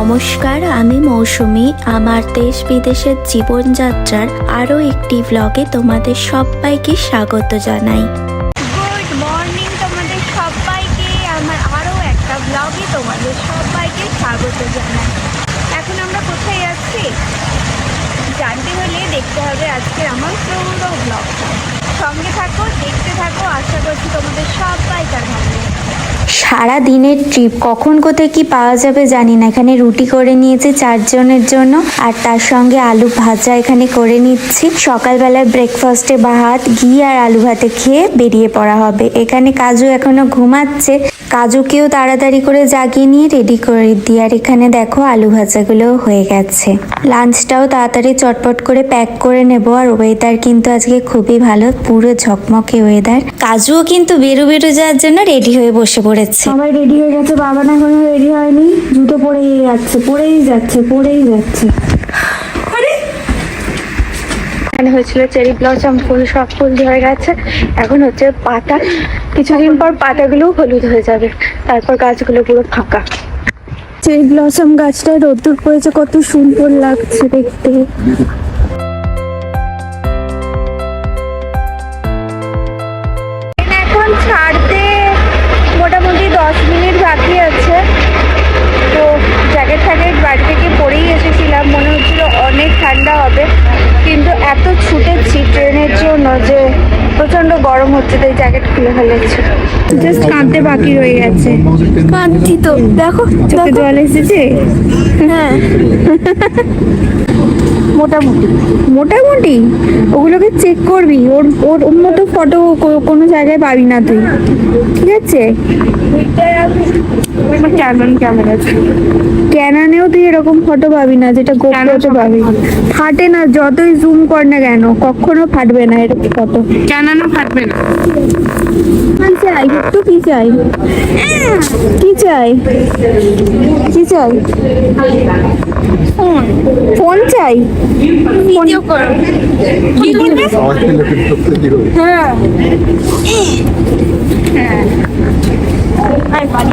নমস্কার আমি মৌসুমি। আমার দেশ বিদেশের জীবনযাত্রার আরও একটি ব্লগে তোমাদের সবাইকে স্বাগত জানাই গুড মর্নিং তোমাদের সবাইকে আমার আরও একটা ব্লগে তোমাদের সবাইকে স্বাগত জানাই এখন আমরা কোথায় যাচ্ছি জানতে হলে দেখতে হবে আজকে আমার পুরো ব্লগটা সঙ্গে থাকো দেখতে থাকো আশা করছি তোমাদের সবাইকার ভালো লাগবে সারা দিনের ট্রিপ কখন কোথায় কি পাওয়া যাবে জানি না। এখানে রুটি করে নিয়েছি চারজনের জন্য, আর তার সঙ্গে আলু ভাজা এখানে করে নিচ্ছি। সকালবেলায় ব্রেকফাস্টে ভাত ঘি আর আলু ভাতে খেয়ে বেরিয়ে পড়া হবে। এখানে কাজু এখনও ঘুমাচ্ছে। কাজুকেও তাড়াতাড়ি করে জাগিয়ে নিয়ে রেডি করে দিই। আর এখানে দেখো আলু ভাজাগুলোও হয়ে গেছে। লাঞ্চটাও তাড়াতাড়ি চটপট করে প্যাক করে নেব। আর ওয়েদার কিন্তু আজকে খুবই ভালো, পুরো ঝকমকে ওয়েদার কাজুও কিন্তু বেরো বেরো যাওয়ার জন্য রেডি হয়ে বসে পড়েছে। সবাই রেডি হয়ে গেছে বাবা না এখনও রেডি হয়নি। জুতো পরেই যাচ্ছে পরেই যাচ্ছে পরেই যাচ্ছে। এখানে হয়েছিল চেরি ব্লসম ফুল সব ফুল ধরে গেছে। এখন হচ্ছে পাতা। কিছুদিন পর পাতাগুলো হলুদ হয়ে যাবে। তারপর গাছগুলো পুরো ফাঁকা। চেরি ব্লসম গাছটায় রোদ্দুর পড়েছে কত সুন্দর লাগছে দেখতে। ট্রেনের জন্য যে প্রচণ্ড গরম হচ্ছে তাই জ্যাকেট খুলে ফেলেছি। জাস্ট কাঁদতে বাকি রয়ে গেছে। কাঁদছি তো। দেখো চোখে জল এসেছে? হ্যাঁ। মোটামুটি মোটামুটি ওগুলোকে চেক করবি। ওর ওর ওর মতো ফটো কোনো জায়গায় পাবি না তুই। ঠিক আছে? ক্যানন ক্যামেরা ক্যানানেও তুই এরকম ফটো পাবি না যেটা গোপ্রোতে পাবি। ফাটে না যতই জুম কর না কেন কখনো ফাটবে না এরকম ফটো ক্যানানও ফাটবে না। কি চাই? একটু কি চাই? কি চাই? কি চাই? ফোন। ফোন চাই। ভিডিও করো। ভিডিও করবে হ্যাঁ। আর বাড়ি বাড়ি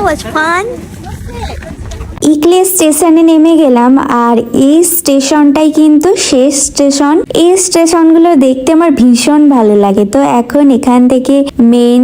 That was fun. ইকলে স্টেশনে নেমে গেলাম আর এই স্টেশনটাই কিন্তু শেষ স্টেশন। এই স্টেশনগুলো দেখতে আমার ভীষণ ভালো লাগে। তো এখন এখান থেকে মেন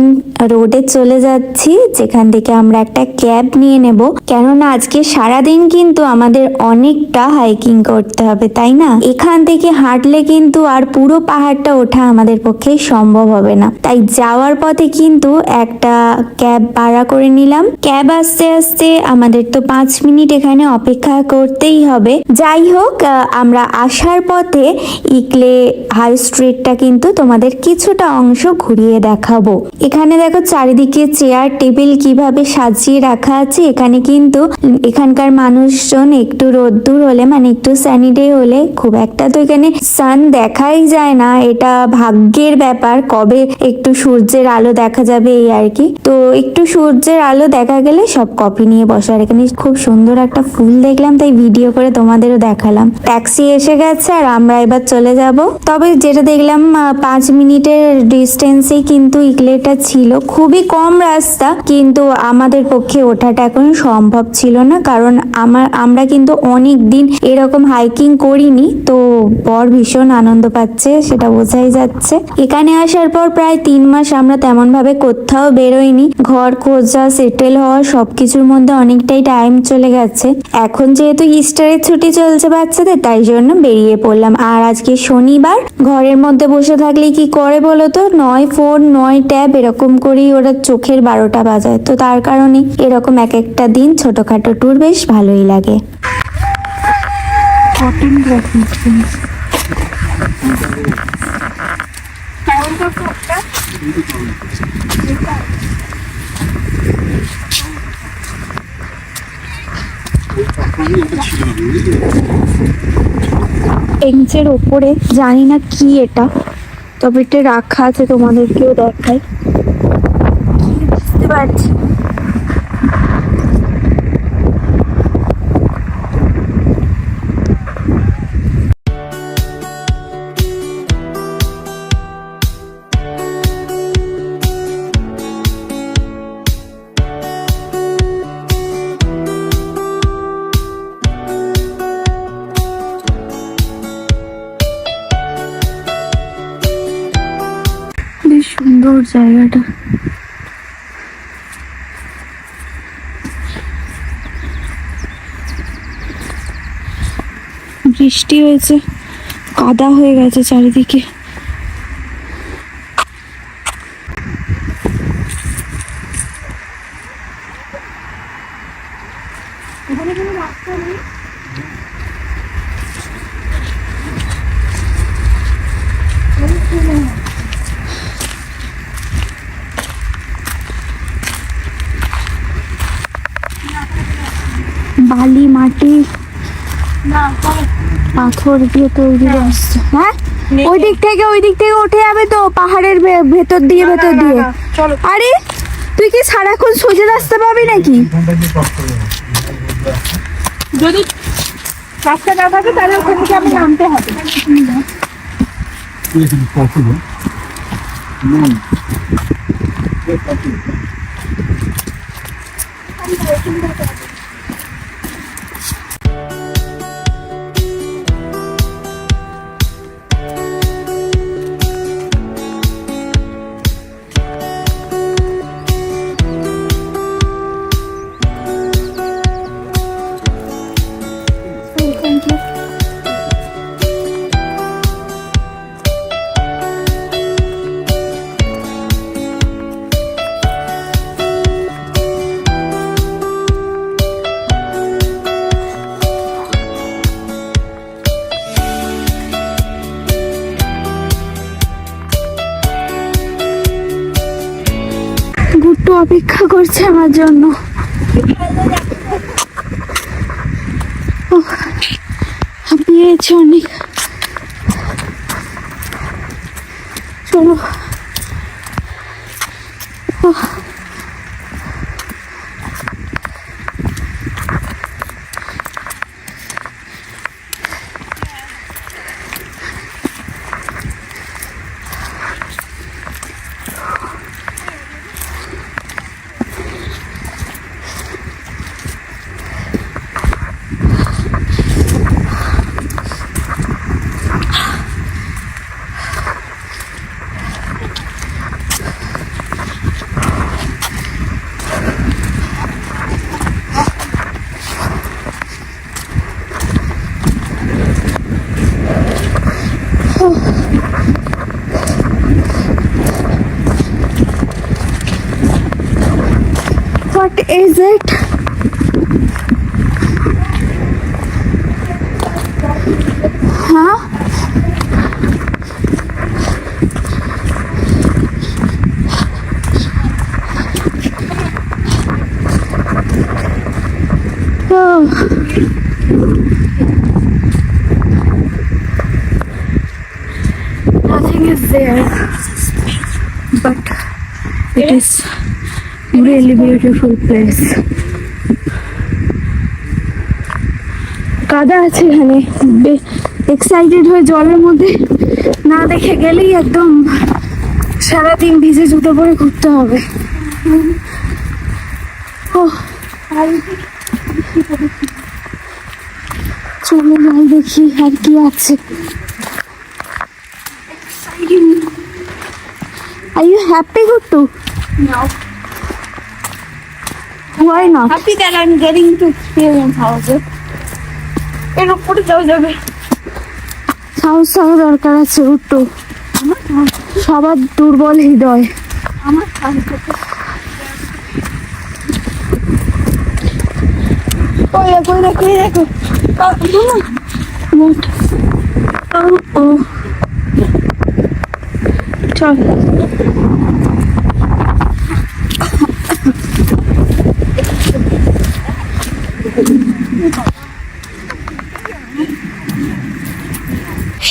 রোডে চলে যাচ্ছি, যেখান থেকে আমরা একটা ক্যাব নিয়ে নেব। কেননা আজকে সারাদিন কিন্তু আমাদের অনেকটা হাইকিং করতে হবে, তাই না? এখান থেকে হাঁটলে কিন্তু আর পুরো পাহাড়টা ওঠা আমাদের পক্ষে সম্ভব হবে না। তাই যাওয়ার পথে কিন্তু একটা ক্যাব ভাড়া করে নিলাম। ক্যাব আসতে আসতে আমাদের তো পাঁচ মিনিট এখানে অপেক্ষা করতেই হবে। যাই হোক আমরা আসার পথে ইকলে হাই স্ট্রিটটা কিন্তু তোমাদের কিছুটা অংশ ঘুরিয়ে দেখাবো। এখানে দেখো চারিদিকে চেয়ার, টেবিল কীভাবে সাজিয়ে রাখা আছে, এখানে কিন্তু এখানকার মানুষজন একটু রোদ্দুর হলে মানে একটু সানি ডে হলে, খুব একটা তো এখানে সান দেখাই যায় না, এটা ভাগ্যের ব্যাপার, কবে একটু সূর্যের আলো দেখা যাবে এই আর কি। তো একটু সূর্যের আলো দেখা গেলে সব কপি নিয়ে বসার, এখানে খুব সুন্দর একটা ফুল দেখলাম, তাই ভিডিও করে তোমাদেরও দেখালাম। ট্যাক্সি এসে গেছে আর আমরা এবার চলে যাব। তবে যেটা দেখলাম পাঁচ মিনিটের ডিস্টেন্সেই কিন্তু ইকলেটা ছিল। খুবই কম রাস্তা, কিন্তু আমাদের পক্ষে ওঠাটা এখন সম্ভব ছিল না। কারণ আমার, আমরা কিন্তু অনেক দিন এরকম হাইকিং করিনি, তো বর ভীষণ আনন্দ পাচ্ছে, সেটা বোঝাই যাচ্ছে। এখানে আসার পর প্রায় তিন মাস আমরা তেমন ভাবে কোথাও বেরোইনি। ঘর খোঁজা সেটেল হওয়া, সবকিছুর মধ্যে অনেকটাই টাইম চলে গেছে। এখন যেহেতু ইস্টারের ছুটি চলছে বাচ্চাদের, তাই জন্য বেরিয়ে পড়লাম। আর আজকে শনিবার, ঘরের মধ্যে বসে থাকলে কি করে বলো তো? নয় ফোন, নয় ট্যাব, এরকম করেই ওরা চোখের বারোটা বাজায়। তো তার কারণে এরকম এক একটা দিন ছোটখাটো ট্যুর বেশ ভালোই লাগে। বেঞ্চের ওপরে জানি না কি এটা তবে এটা রাখা আছে তোমাদেরকেও দেখায় বুঝতে পারছি সুন্দর জায়গাটা। বৃষ্টি হয়েছে কাদা হয়ে গেছে চারিদিকে বালি মাটি পাথর দিয়ে তৈরি হ্যাঁ? ওই দিক থেকে ওই দিক থেকে উঠে যাবে তো পাহাড়ের ভে- ভেতর দিয়ে ভেতর দিয়ে। আরে তুই কি সারাক্ষণ সোজা রাস্তা পাবি নাকি? যদি রাস্তা না থাকে তাহলে ওখান থেকে আমি নামতে হবে। গুট্টু গেছি অনেক চলো। What is it? Huh? Oh. Nothing is there, but it is really beautiful place. কাদা আছে এখানে এক্সাইটেড হয়ে জলের মধ্যে না দেখে গেলেই একদম সারাদিন ভিজে জুতো পরে ঘুরতে হবে ও চলো যাই দেখি আর কি আছে Are you happy, Guttu? No. Why not? Happy that I'm getting to experience houses. এর উপরে যাওয়া যাবে। সাহস সাহস দরকার আছে গুট্টু সবার দুর্বল হৃদয়। আমার ওই দেখো ওই দেখো ও চল।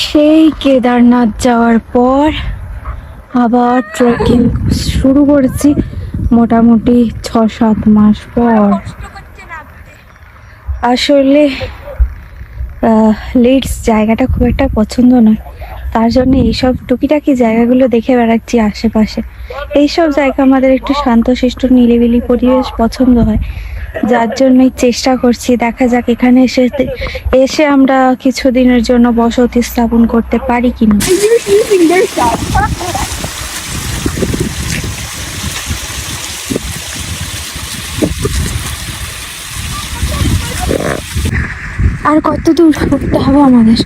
সেই কেদারনাথ যাওয়ার পর আবার ট্রেকিং শুরু করেছি মোটামুটি ছ সাত মাস পর। আসলে লিডস জায়গাটা খুব একটা পছন্দ নয়। তার জন্য এইসব টুকিটাকি জায়গাগুলো দেখে বেড়াচ্ছি আশেপাশে। এইসব জায়গা আমাদের একটু শান্তশিষ্ট, নিরিবিলি পরিবেশ পছন্দ হয়। যার জন্যই চেষ্টা করছি। দেখা যাক এখানে এসে এসে আমরা কিছুদিনের জন্য বসতি স্থাপন করতে পারি কিনা। আর কত দূর উঠতে হবে আমাদের?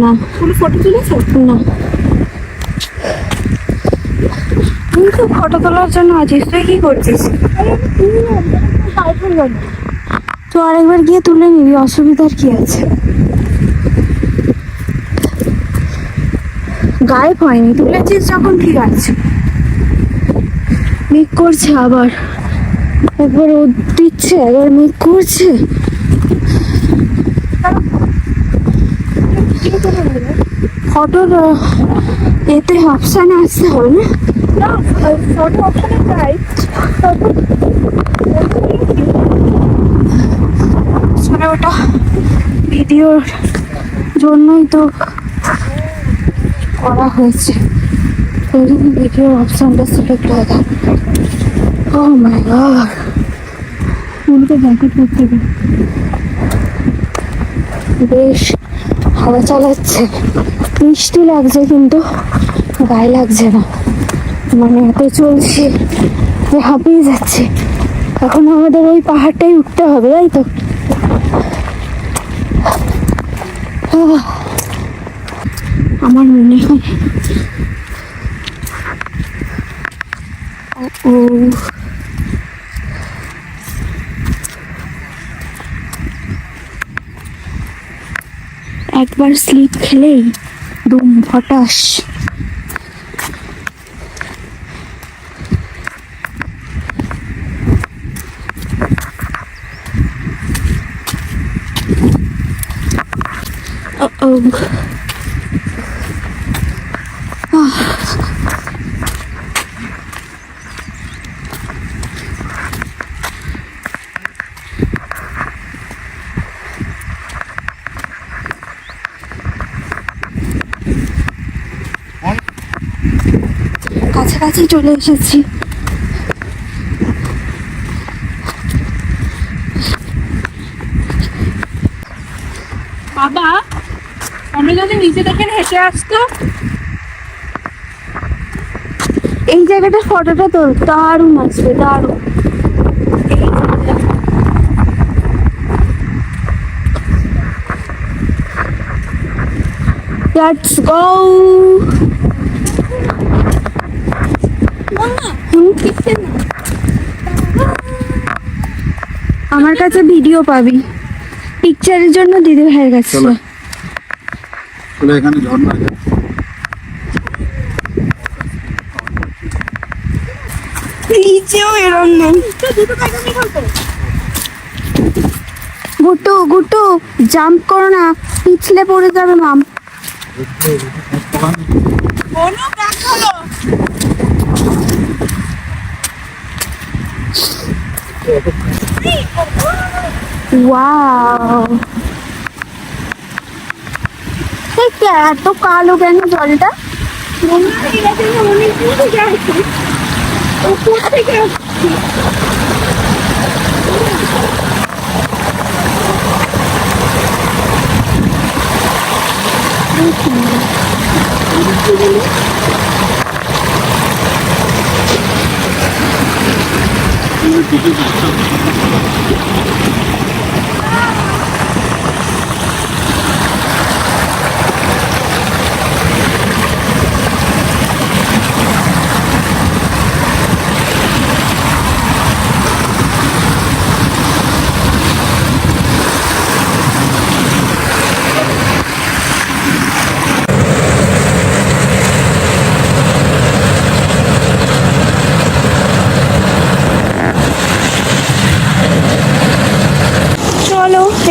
না। পুরো ফটো তুলেছো? না। তুই ফটো তোলার জন্য আছিস, তুই কি করছিস? তো আরেকবার গিয়ে তুলে নিবি, অসুবিধার কি আছে? গায়েব হয়নি, তুলেছিস যখন, ঠিক আছে। মেঘ করছে আবার। একবার রোদ দিচ্ছে, একবার মেঘ করছে। ফটোর এতে অপশানে আসতে হবে না ফটো অপশনে যাই মানে ওটা ভিডিওর জন্যই তো করা হয়েছে। ওই জন্য ভিডিওর অপশানটা সিলেক্ট হয়ে গেল। ও মাই গড ফুলকে জ্যাকেট করতে বেশ হাওয়া চালাচ্ছে। মিষ্টি লাগছে কিন্তু। গায়ে লাগছে না। মানে এত চলছে যে হাঁপিয়ে যাচ্ছে। এখন আমাদের ওই পাহাড়টাই উঠতে হবে, তাই তো? আমার মনে হয় ও। একবার স্লিপ খেলেই দুম ফটাস। কাছাকাছি চলে এসেছি। বাবা আমরা যদি নিচে দেখেন হেঁটে আসতো এই জায়গাটা ফটোটা তোর দারুণ আসবে দারুণ। Let's go! আমার কাছে ভিডিও পাবি। পিকচারের জন্য দিদি ভাইয়ের কাছে। চলো। চলে এখানে ঝর্ণা আছে। নিচেও এরম নেই। গুট্টু গুট্টু জাম্প করো না। পিছলে পড়ে যাবে মাম কোনো ব্যাগ হলো এত কালো কেন জলটা চলো Meu Deus do céu.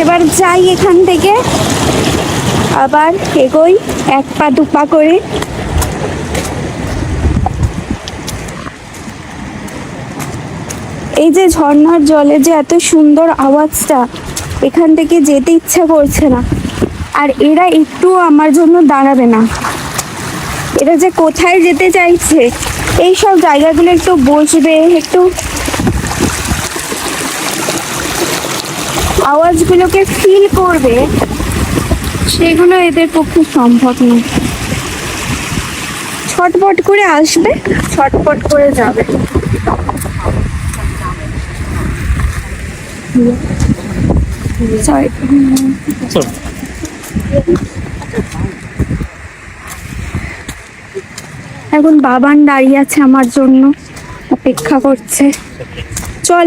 এবার যাই এখান থেকে। আবার এগোই, এক পা, দু পা করে। এই যে ঝর্ণার জলে যে এত সুন্দর আওয়াজটা, এখান থেকে যেতে ইচ্ছা করছে না। আর এরা একটু আমার জন্য দাঁড়াবে না। এরা যে কোথায় যেতে চাইছে এই সব জায়গাগুলো একটু বসবে, একটু আওয়াজগুলোকে ফিল করবে, সেগুলো এদের পক্ষে সম্ভব নয় ছটপট করে আসবে, ছটপট করে যাবে। এখন বাবান দাঁড়িয়ে আছে আমার জন্য, অপেক্ষা করছে। চল।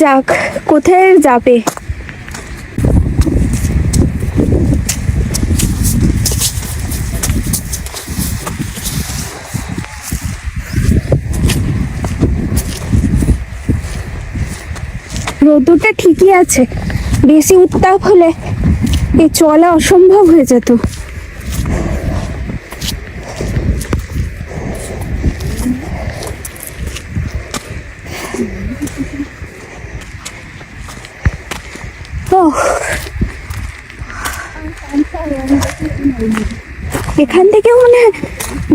যাক কোথায় যাবে? রোদ্দুরটা ঠিকই আছে। বেশি উত্তাপ হলে এই চলা অসম্ভব হয়ে যেত ও এখান থেকে মনে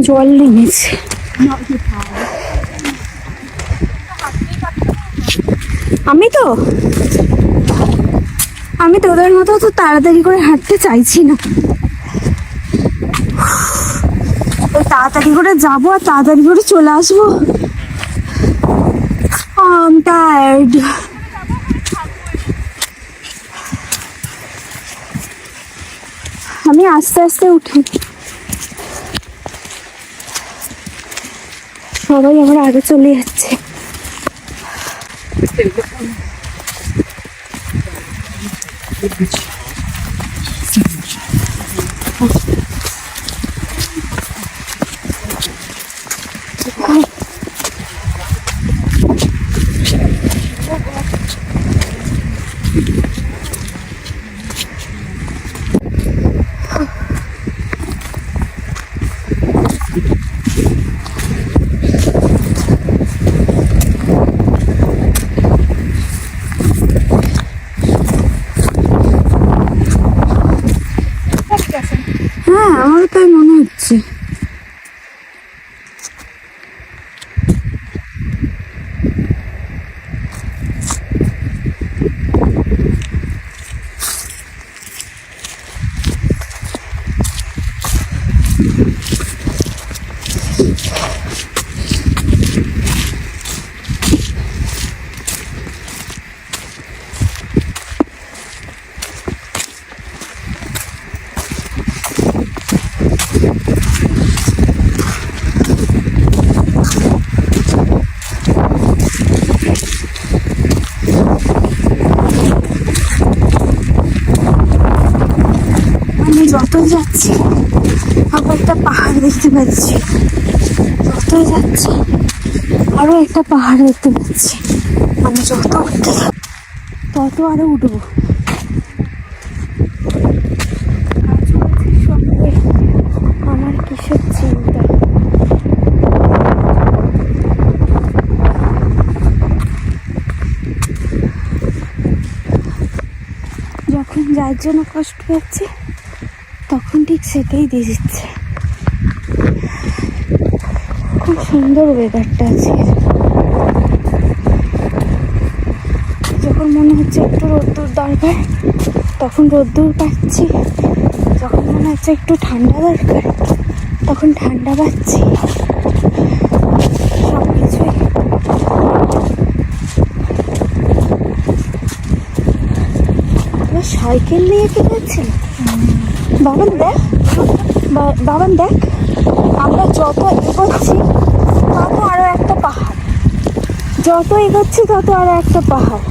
জল নেমেছে। আমি তো, আমি তোদের মতো তো তাড়াতাড়ি করে হাঁটতে চাইছি না। তাড়াতাড়ি করে যাব আর তাড়াতাড়ি করে চলে আসব। আমি আস্তে আস্তে উঠি। সবাই আমার আগে চলে যাচ্ছে। হ্যাঁ যতই যাচ্ছি, আবার একটা পাহাড় দেখতে পাচ্ছি। যতই যাচ্ছি আরও একটা পাহাড় দেখতে পাচ্ছি। আমি যত উঠতে তত আরও উঠবো। আমার কিসের চিন্তা? যখন যার জন্য কষ্ট পাচ্ছি ঠিক সেটাই দিয়ে দিচ্ছে। খুব সুন্দর ওয়েদারটা আছে যখন মনে হচ্ছে একটু রোদ্দুর দরকার, তখন রোদ্দুর পাচ্ছি। যখন মনে হচ্ছে একটু ঠান্ডা দরকার, তখন ঠান্ডা পাচ্ছি। সব কিছুই সাইকেল নিয়ে কি যাচ্ছিল বাবান দেখ বাবান দেখ, আমরা যত এগোচ্ছি, তত আরও একটা পাহাড়। যত এগোচ্ছি, তত আরও একটা পাহাড়।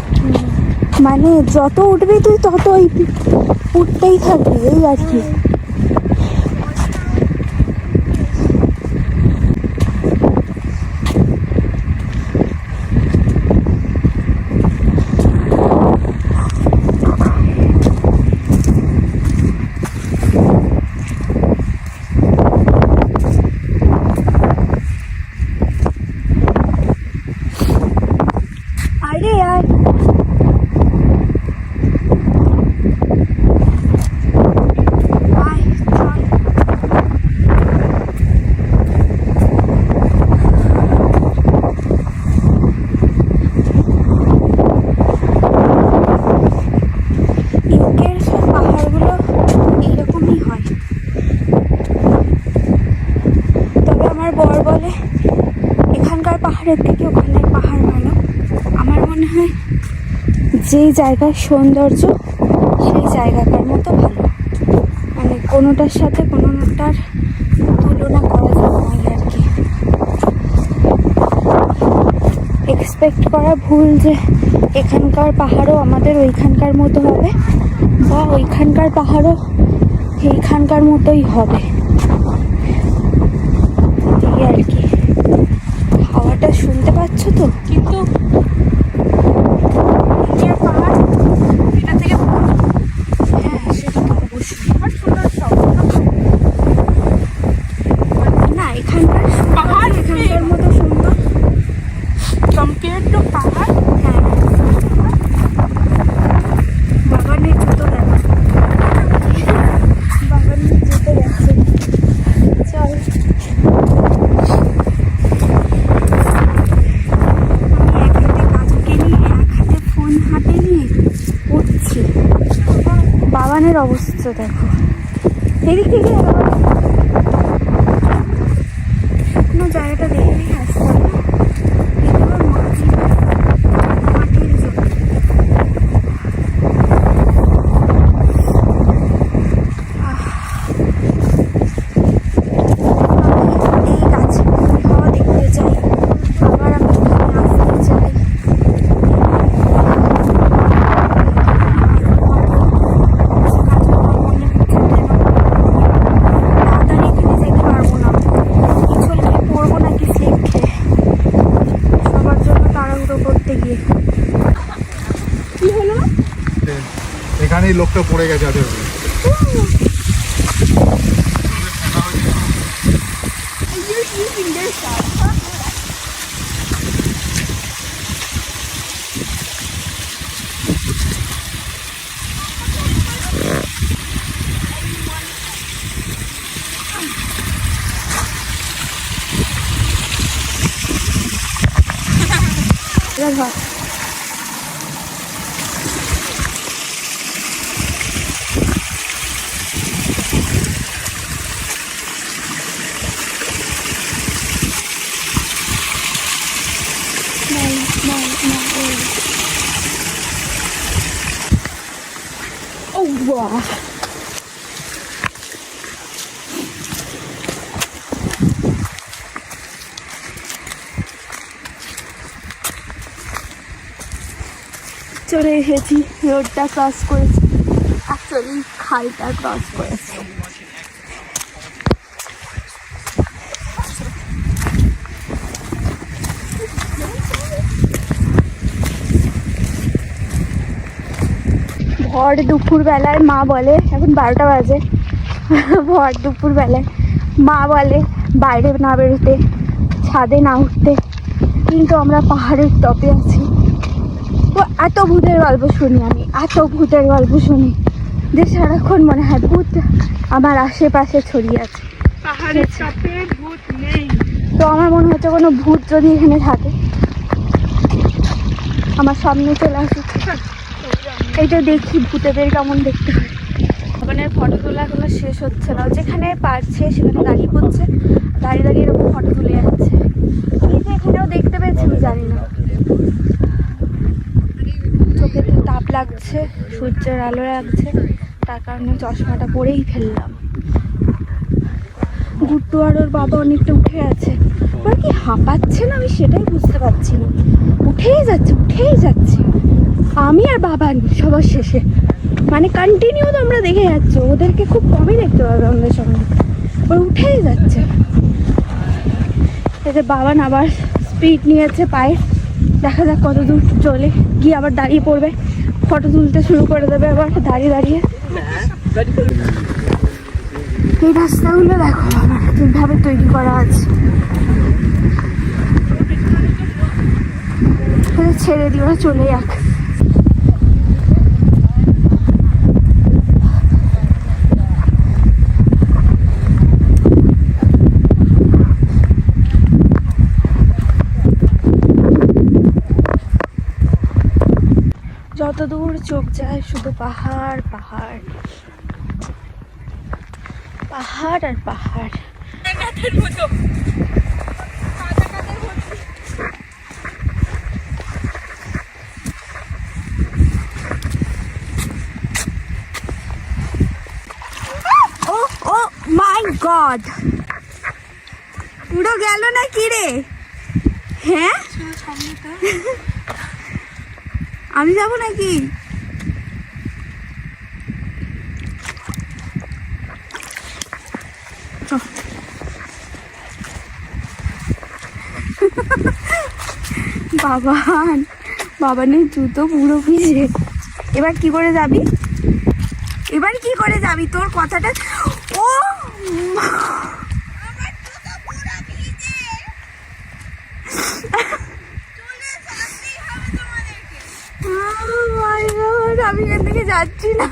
মানে যত উঠবি তুই তত উঠতেই থাকবি, এই আর কি আরে यार আয় চল ইউকের সব পাহাড়গুলো এরকমই হয় তবে আমার বর বলে এখানকার পাহাড়ের থেকে ওখানের পাহাড় ভালো আমার মনে হয় যেই জায়গার সৌন্দর্য, সেই জায়গাটার মতো ভালো। মানে কোনোটার সাথে কোনোটার তুলনা করা যাবে না আর কি। এক্সপেক্ট করা ভুল যে এখানকার পাহাড়ও আমাদের ওইখানকার মতো হবে বা ওইখানকার পাহাড়ও এইখানকার মতোই হবে। এই আর কি। হাওয়াটা শুনতে পাচ্ছ তো? কিন্তু ഇരിക്കുക লোকটা পড়ে গেছে আদের এবার ধর Oh, wow. চলে এসেছি রোডটা ক্রস করেছি অ্যাকচুয়ালি খালটা ক্রস করেছি ভর দুপুর বেলায় মা বলে এখন বারোটা বাজে। ভর দুপুর বেলায় মা বলে বাইরে না বেরোতে ছাদে না উঠতে। কিন্তু আমরা পাহাড়ের টপে আছি। গ- এত ভূতের গল্প শুনি আমি এত ভূতের গল্প শুনি। যে সারাক্ষণ মনে হয় ভূত আমার আশেপাশে ছড়িয়ে আছে। পাহাড়ের চাপে ভূত নেই। তো আমার মনে হচ্ছে কোনো ভূত যদি এখানে থাকে আমার সামনে চলে আসুক। এইটা দেখি, ভূতেদের কেমন দেখতে হয়। মানে ফটো তোলা এখনও শেষ হচ্ছে না। যেখানে পারছে সেখানে দাঁড়িয়ে পড়ছে। দাঁড়িয়ে দাঁড়িয়ে এরকম ফটো তুলে যাচ্ছে। এই যে এখানেও দেখতে পেয়েছি, আমি জানি না। চোখে তাপ লাগছে, সূর্যের আলো লাগছে। তার কারণে চশমাটা পরেই ফেললাম। গুড্ডু আর ওর বাবা অনেকটা উঠে আছে। ওরা কি হাঁপাচ্ছে না? আমি সেটাই বুঝতে পারছি না। উঠেই যাচ্ছে উঠেই যাচ্ছে। আমি আর বাবা নেই সবার শেষে। মানে কন্টিনিউ তো আমরা দেখে যাচ্ছি, ওদেরকে খুব কমই দেখতে পাবে আমাদের সঙ্গে ওরা উঠেই যাচ্ছে। এতে বাবা না আবার স্পিড নিয়েছে পায়ে। দেখা যাক কত দূর চলে, গিয়ে আবার দাঁড়িয়ে পড়বে। ফটো তুলতে শুরু করে দেবে আবার দাঁড়িয়ে দাঁড়িয়ে। এই রাস্তাগুলো দেখো আমার কীভাবে তৈরি করা আছে। ছেড়ে দিয়ে চলে যাক যত দূর চোখ যায় শুধু পাহাড় পাহাড়। পাহাড় আর পাহাড়। Oh oh my god. পুরো গেল না কি রে? হ্যাঁ? আমি যাব নাকি? বাবান, বাবানের জুতো পুরো ভিজে। এবার কি করে যাবি? এবার কি করে যাবি? তোর কথাটা ও মা! Oh my God, আমি যাচ্ছি না।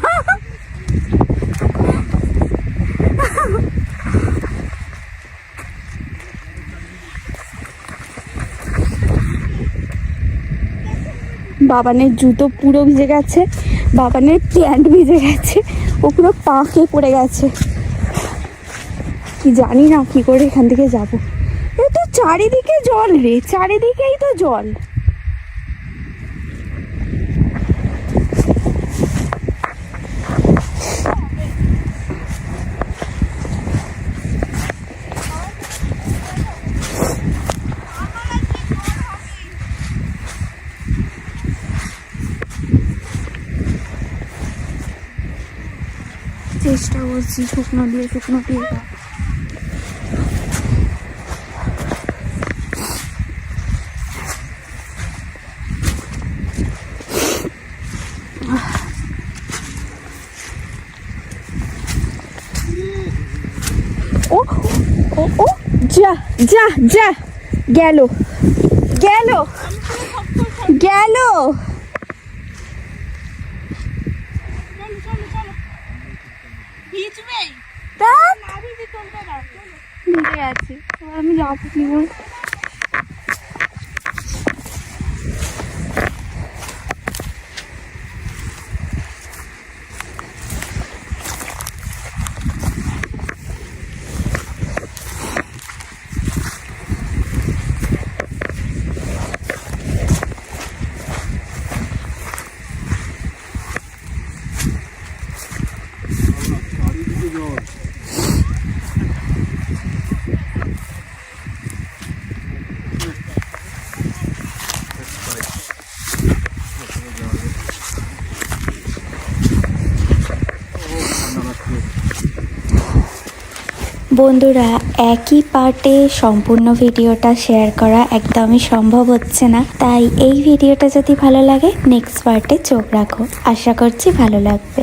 বাবানের জুতো পুরো ভিজে গেছে, বাবানের প্যান্ট ভিজে গেছে, ও পুরো পাঁকে পড়ে গেছে। কি জানি না কি করে এখান থেকে যাব। এ তো চারিদিকে জল রে, চারিদিকেই তো জল চেষ্টা করছি শুকনো দিয়ে শুকনো দিয়ে ও ও যা যা যা গেল গেল গেল ভিজবে তা না ভিজে চলবে না চলো। ভিজে আছি আমি যাব কি করে? বন্ধুরা, একই পার্টে সম্পূর্ণ ভিডিওটা শেয়ার করা একদমই সম্ভব হচ্ছে না। তাই এই ভিডিওটা যদি ভালো লাগে নেক্সট পার্টে চোখ রাখো। আশা করছি ভালো লাগবে।